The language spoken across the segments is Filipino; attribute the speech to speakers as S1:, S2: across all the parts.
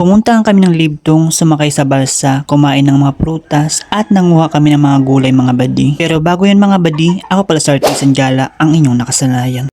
S1: Pumunta kami ng Libtong, sumakay sa balsa, kumain ng mga prutas at nanguha kami ng mga gulay mga badi. Pero bago yan mga badi, ako pala sa Artisan Gala ang inyong nakasanayan.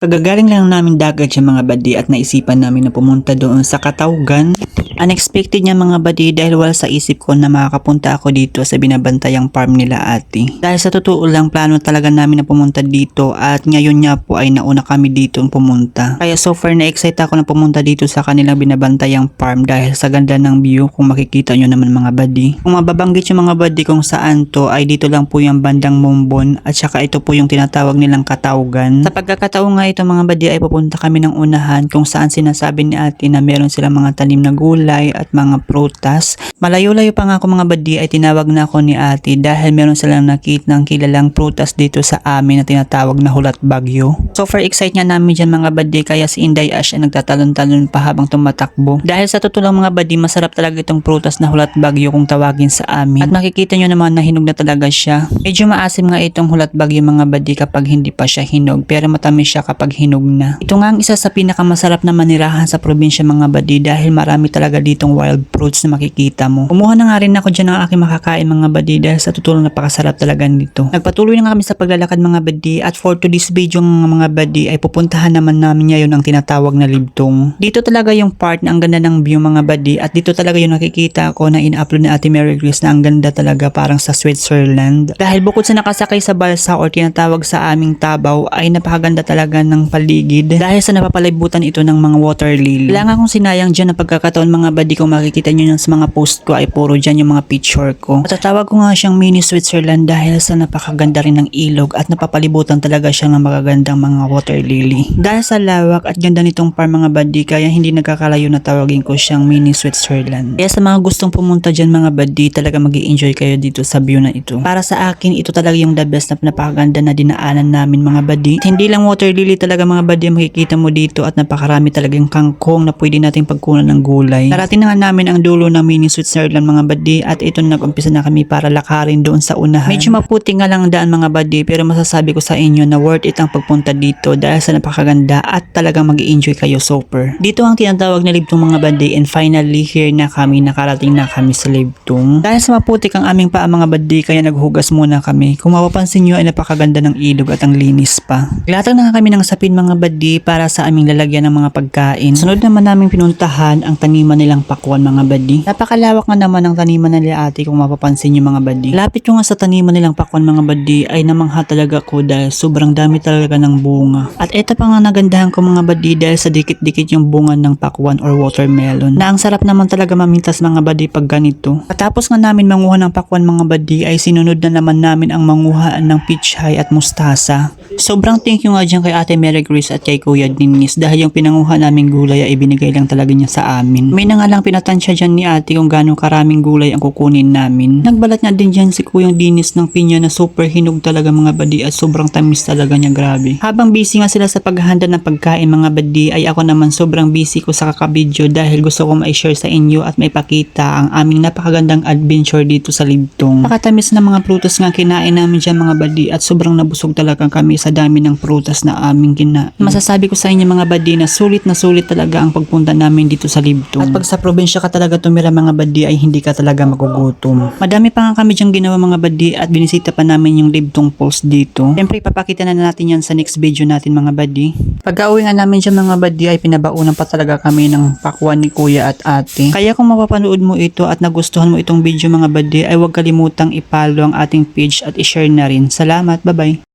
S1: Kagagaling lang namin dagat siya mga badi at naisipan namin na pumunta doon sa Katawgan. Unexpected niya mga badi dahil wala sa isip ko na makakapunta ako dito sa binabantayang farm nila ate. Dahil sa totoo lang plano talaga namin na pumunta dito at ngayon nga po ay nauna kami dito pumunta. Kaya so far na-excite ako na pumunta dito sa kanilang binabantayang farm dahil sa ganda ng view kung makikita nyo naman mga badi. Kung mababanggit yung mga badi kung saan to ay dito lang po yung bandang Mumbon at saka ito po yung tinatawag nilang Katawgan. Sa pagkakataon nga ito mga badi ay pupunta kami ng unahan kung saan sinasabi ni ate na meron silang mga tanim na gulay at mga prutas. Malayo-layo pa nga ako mga badi ay tinawag na ako ni ate dahil meron silang nakit ng kilalang prutas dito sa amin na tinatawag na hulat bagyo. So far excite nga namin dyan mga badi kaya si Inday Ash ay nagtatalon-talon pa habang tumatakbo. Dahil sa totoo lang mga badi masarap talaga itong prutas na hulat bagyo kung tawagin sa amin. At makikita nyo naman na hinog na talaga siya. Medyo maasim nga itong hulat bagyo mga badi kapag hindi pa siya hinog pero matamis siya kapag hinog na. Ito nga ang isa sa pinakamasarap na manirahan sa probinsya mga badi dahil marami talaga ditong wild fruits na makikita mo. Kumuha na nga rin ako dyan ng aking makakain mga badi dahil sa totoo lang napakasarap talaga nito. Nagpatuloy na kami sa paglalakad mga badi at for today's video ng mga badi ay pupuntahan naman namin ngayon ang tinatawag na libtong. Dito talaga yung part na ang ganda ng view mga badi at dito talaga yung nakikita ko na in-upload ni Ate Mary Grace na ang ganda talaga parang sa Switzerland. Dahil bukod sa nakasakay sa balsa or tinatawag sa aming tabaw ay napakaganda talaga ng paligid dahil sa napapalibutan ito ng mga water lily. Wala nga akong sinayang dyan na pagkakataon mga badi kung makikita nyo sa mga post ko ay puro dyan yung mga picture ko. Matatawag ko nga siyang mini Switzerland dahil sa napakaganda rin ng ilog at napapalibutan talaga siya ng magagandang mga water lily. Dahil sa lawak at ganda nitong farm mga badi kaya hindi nagkakalayo na tawagin ko siyang mini Switzerland. Kaya sa mga gustong pumunta dyan mga badi talaga mag enjoy kayo dito sa view na ito. Para sa akin ito talaga yung the best na napakaganda na dinaanan namin mga. At hindi lang water lily talaga mga ang makikita mo dito at napakarami talagang kangkong na pwede nating pagkunan ng gulay. Narating na nga namin ang dulo ng mini Switzerland mga badi at ito na nag-umpisa na kami para lakarin doon sa unahan. Medyo maputi nga lang ang daan mga badi pero masasabi ko sa inyo na worth it ang pagpunta dito dahil sa napakaganda at talagang mag enjoy kayo super. Dito ang tinatawag na libtong mga badi and finally here na kami nakarating na kami sa libtong. Dahil sa maputik ang aming paa mga badi kaya naghugas muna kami. Kung mapapansin nyo ay napakaganda ng ilog at ang linis pa. Latag na kami ng sapin mga badi para sa aming lalagyan ng mga pagkain. Sunod naman namin pinuntahan ang taniman nilang pakwan mga badi. Napakalawak nga naman ang taniman nila ate kung mapapansin nyo mga badi. Lapit ko nga sa taniman nilang pakwan mga badi ay namangha talaga ko dahil sobrang dami talaga ng bunga. At ito pa nga nagandahan ko mga badi dahil sa dikit-dikit yung bunga ng pakwan or watermelon. Na ang sarap naman talaga mamintas mga badi pag ganito. Katapos nga namin manguha ng pakwan mga badi ay sinunod na naman namin ang manguhaan ng pichay at mustasa. Sobrang thank you nga dyan kay Ate Mary Grace at kay Kuya Dinis dahil yung pinanguha naming gulay ay binigay lang talaga niya sa amin. May na nga lang pinatansya dyan ni ate kung gaano karaming gulay ang kukunin namin. Nagbalat nga din dyan si Kuyang Dinis ng pinya na super hinog talaga mga badi at sobrang tamis talaga niya grabe. Habang busy nga sila sa paghahanda ng pagkain mga badi ay ako naman sobrang busy ko sa kakabidyo dahil gusto ko ma-share sa inyo at may pakita ang aming napakagandang adventure dito sa Libtong. Pakatamis na mga prutas nga kinain namin dyan mga badi at sobrang nabusog talaga kami sa dami ng prutas na aming kinain. Masasabi ko sa inyo mga badi na sulit na sulit talaga ang pagpunta namin dito sa Libtong. At pag sa probinsya ka talaga tumira mga badi ay hindi ka talaga magugutom. Madami pa nga kami dyan ginawa mga badi at binisita pa namin yung Libtong Falls dito. Siyempre papakita na natin yan sa next video natin mga badi. Pagka uwi nga namin dyan mga badi ay pinabaunan pa talaga kami ng pakwan ni kuya at ate. Kaya kung mapapanood mo ito at nagustuhan mo itong video mga badi ay huwag kalimutang ipalo ang ating page at ishare na rin. Salamat, bye bye.